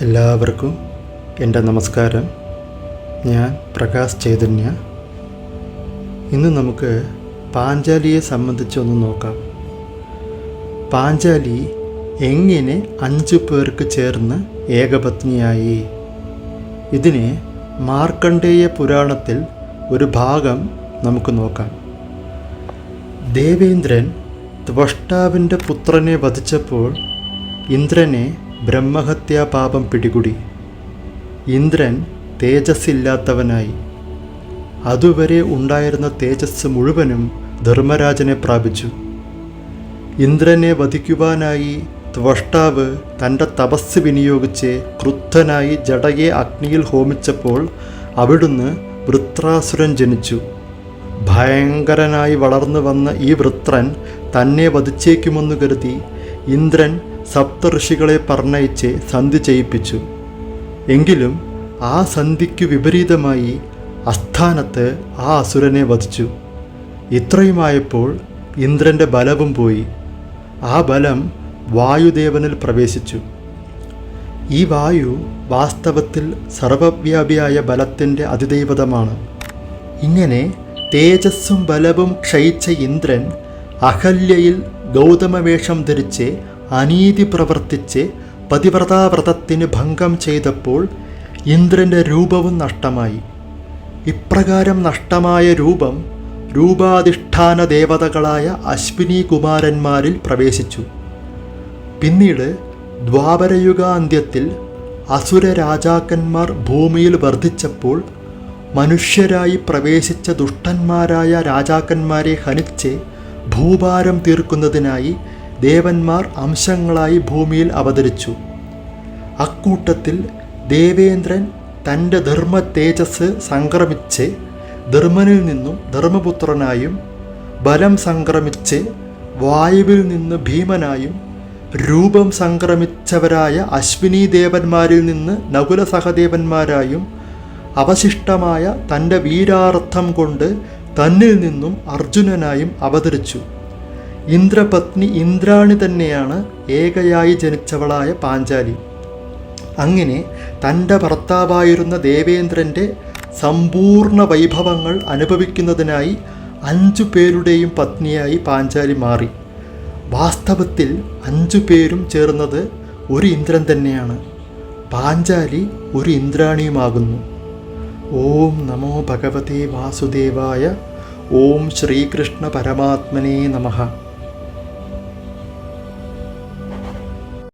എല്ലാവർക്കും എന്റെ നമസ്കാരം. ഞാൻ പ്രകാശ് ചൈതന്യ. ഇന്ന് നമുക്ക് പാഞ്ചാലിയെ സംബന്ധിച്ചൊന്ന് നോക്കാം. പാഞ്ചാലി എങ്ങനെ അഞ്ച് പേർക്ക് ചേർന്ന് ഏകപത്നിയായി? ഇതിനെ മാർക്കണ്ഡേയ പുരാണത്തിൽ ഒരു ഭാഗം നമുക്ക് നോക്കാം. ദേവേന്ദ്രൻ ത്വഷ്ടാവിന്റെ പുത്രനെ വധിച്ചപ്പോൾ ഇന്ദ്രനെ ബ്രഹ്മഹത്യാപാപം പിടികൂടി. ഇന്ദ്രൻ തേജസ്സില്ലാത്തവനായി. അതുവരെ ഉണ്ടായിരുന്ന തേജസ് മുഴുവനും ധർമ്മരാജനെ പ്രാപിച്ചു. ഇന്ദ്രനെ വധിക്കുവാനായി ത്വഷ്ടാവ് തന്റെ തപസ് വിനിയോഗിച്ച് ക്രുദ്ധനായി ജടയെ അഗ്നിയിൽ ഹോമിച്ചപ്പോൾ അവിടുന്ന് വൃത്രാസുരൻ ജനിച്ചു. ഭയങ്കരനായി വളർന്നു വന്ന ഈ വൃത്രൻ തന്നെ വധിച്ചേക്കുമെന്ന് കരുതി ഇന്ദ്രൻ സപ്തഋഷികളെ പറഞ്ഞയച്ച് സന്ധി ചെയ്യിപ്പിച്ചു. എങ്കിലും ആ സന്ധിക്കു വിപരീതമായി അസ്ഥാനത്ത് ആ അസുരനെ വധിച്ചു. ഇത്രയുമായപ്പോൾ ഇന്ദ്രന്റെ ബലവും പോയി. ആ ബലം വായുദേവനിൽ പ്രവേശിച്ചു. ഈ വായു വാസ്തവത്തിൽ സർവവ്യാപിയായ ബലത്തിന്റെ അതിദൈവതമാണ്. ഇങ്ങനെ തേജസ്സും ബലവും ക്ഷയിച്ച ഇന്ദ്രൻ അഹല്യയിൽ ഗൗതമവേഷം ധരിച്ച് അനീതി പ്രവർത്തിച്ച് പതിവ്രതാവ്രതത്തിന് ഭംഗം ചെയ്തപ്പോൾ ഇന്ദ്രന്റെ രൂപവും നഷ്ടമായി. ഇപ്രകാരം നഷ്ടമായ രൂപം രൂപാധിഷ്ഠാന ദേവതകളായ അശ്വിനി കുമാരന്മാരിൽ പ്രവേശിച്ചു. പിന്നീട് ദ്വാപരയുഗാന്ത്യത്തിൽ അസുര രാജാക്കന്മാർ ഭൂമിയിൽ വർദ്ധിച്ചപ്പോൾ മനുഷ്യരായി പ്രവേശിച്ച ദുഷ്ടന്മാരായ രാജാക്കന്മാരെ ഹനിച്ച് ഭൂഭാരം തീർക്കുന്നതിനായി ദേവന്മാർ അംശങ്ങളായി ഭൂമിയിൽ അവതരിച്ചു. അക്കൂട്ടത്തിൽ ദേവേന്ദ്രൻ തന്റെ ധർമ്മ തേജസ് സംക്രമിച്ച് ധർമ്മനിൽ നിന്നും ധർമ്മപുത്രനായും ബലം സംക്രമിച്ച് വായുവിൽ നിന്ന് ഭീമനായും രൂപം സംക്രമിച്ചവരായ അശ്വിനി ദേവന്മാരിൽ നിന്ന് നകുല സഹദേവന്മാരായും അവശിഷ്ടമായ തന്റെ വീരാർത്ഥം കൊണ്ട് തന്നിൽ നിന്നും അർജുനനായും അവതരിച്ചു. ഇന്ദ്രപത്നി ഇന്ദ്രാണി തന്നെയാണ് ഏകയായി ജനിച്ചവളായ പാഞ്ചാലി. അങ്ങനെ തന്റെ ഭർത്താവായിരുന്ന ദേവേന്ദ്രന്റെ സമ്പൂർണ വൈഭവങ്ങൾ അനുഭവിക്കുന്നതിനായി അഞ്ചു പേരുടെയും പത്നിയായി പാഞ്ചാലി മാറി. വാസ്തവത്തിൽ അഞ്ചു പേരും ചേർന്നത് ഒരു ഇന്ദ്രൻ തന്നെയാണ്. പാഞ്ചാലി ഒരു ഇന്ദ്രാണിയുമാകുന്നു. ഓം നമോ ഭഗവതേ വാസുദേവായ ഓം ശ്രീകൃഷ്ണ പരമാത്മനേ നമഃ.